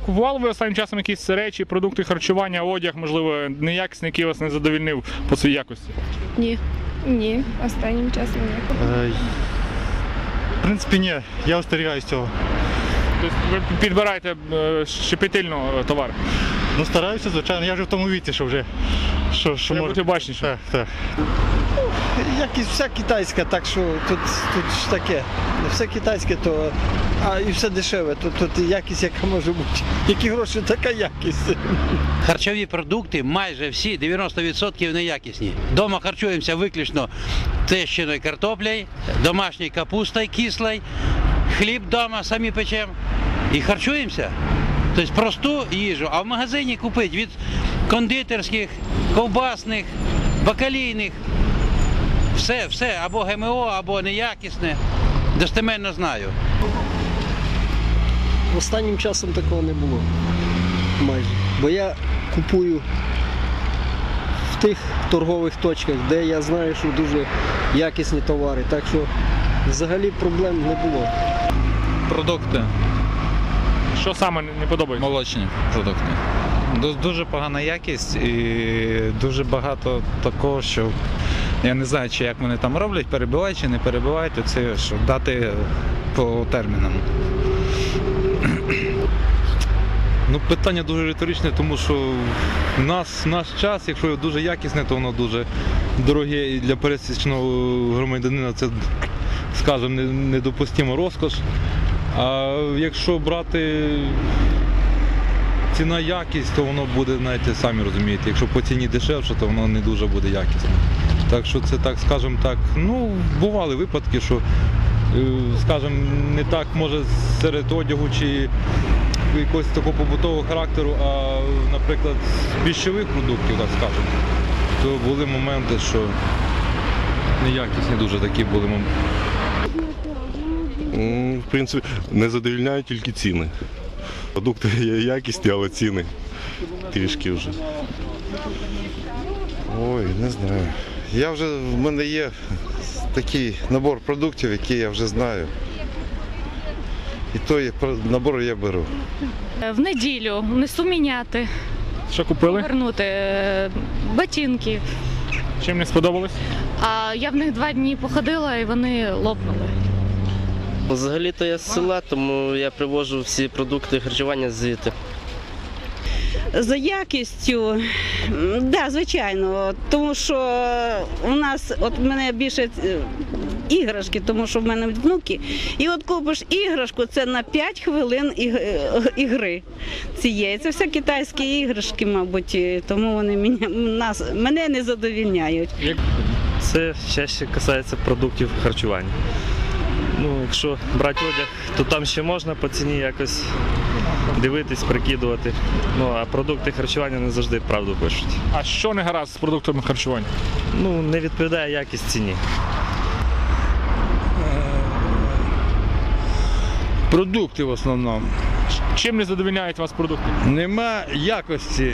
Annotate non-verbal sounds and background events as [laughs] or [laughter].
Купували ви останнім часом якісь речі, продукти харчування, одяг, можливо, неякісний, який вас не задовільнив по своїй якості? Ні. Ні, останнім часом ні. Е, В принципі, ні, я остерігаюсь цього. Тобто ви підбираєте е, щепетильно е, товар. Ну, стараюся, звичайно, я вже в тому віці, що вже що, що Треба бути бачніше. Так, так. [laughs] Як і вся китайська, так що тут, тут ж таке. Все китайське, то а і все дешеве, то тут якість яка може бути. Які гроші, така якість. [laughs] Харчові продукти майже всі 90% неякісні. Дома харчуємося виключно тещиною картоплею, домашньою капустою кислою, хліб вдома самі печемо і харчуємося. Тобто просту їжу, а в магазині купити від кондитерських, ковбасних, бакалійних. Все, все, або ГМО, або неякісне. Достеменно знаю. Останнім часом такого не було. Майже. Бо я купую в тих торгових точках, де я знаю, що дуже якісні товари. Так що взагалі проблем не було. Продукти, Що саме не подобається? молочні продукти. Дуже погана якість і дуже багато такого, що я не знаю, чи як вони там роблять, перебивають чи не перебивають, оце, що дати по термінам. Ну, питання дуже риторичне, тому що нас наш час, якщо дуже якісне, то воно дуже дороге і для пересічного громадянина це, скажімо, недопустимо розкош. А якщо брати ціна якість, то воно буде, знаєте, самі розумієте, якщо по ціні дешевше, то воно не дуже буде якісне. Так що це так, скажімо так, ну, бували випадки, що, е, скажімо, не так може серед одягу чи якогось такого побутового характеру, а, наприклад, з пищових продуктів, так скажемо, то були моменти, що неякісні дуже такі були моменти. В принципі, не задовільняють тільки ціни. Продукти є якісні, але ціни трішки вже. Ой, не знаю. Я вже в мене є такий набор продуктів, які я вже знаю. І той набор я беру. В неділю несу міняти, Що купили? повернути е, ботинки. Чим не сподобалось? А я в них два дні походила і вони лопнули. Взагалі-то я з села, тому я привожу всі продукти харчування звідти. За якістю, да, звичайно, тому що у нас, от мене більше е, іграшки, тому що в мене внуки. І от купиш іграшку, це на 5 хвилин е, ігри цієї. Це все китайські іграшки, мабуть, тому вони мене, нас, мене не задовільняють. Це ще ще касається продуктів харчування. Ну, якщо брати одяг, то там ще можна по ціні якось дивитись, прикидувати. Ну а продукти харчування не завжди правду пишуть. А що не гаразд з продуктами харчування? Ну, не відповідає якість ціні. Продукти в основному. Чим не задовільняють вас продукти? Нема якості.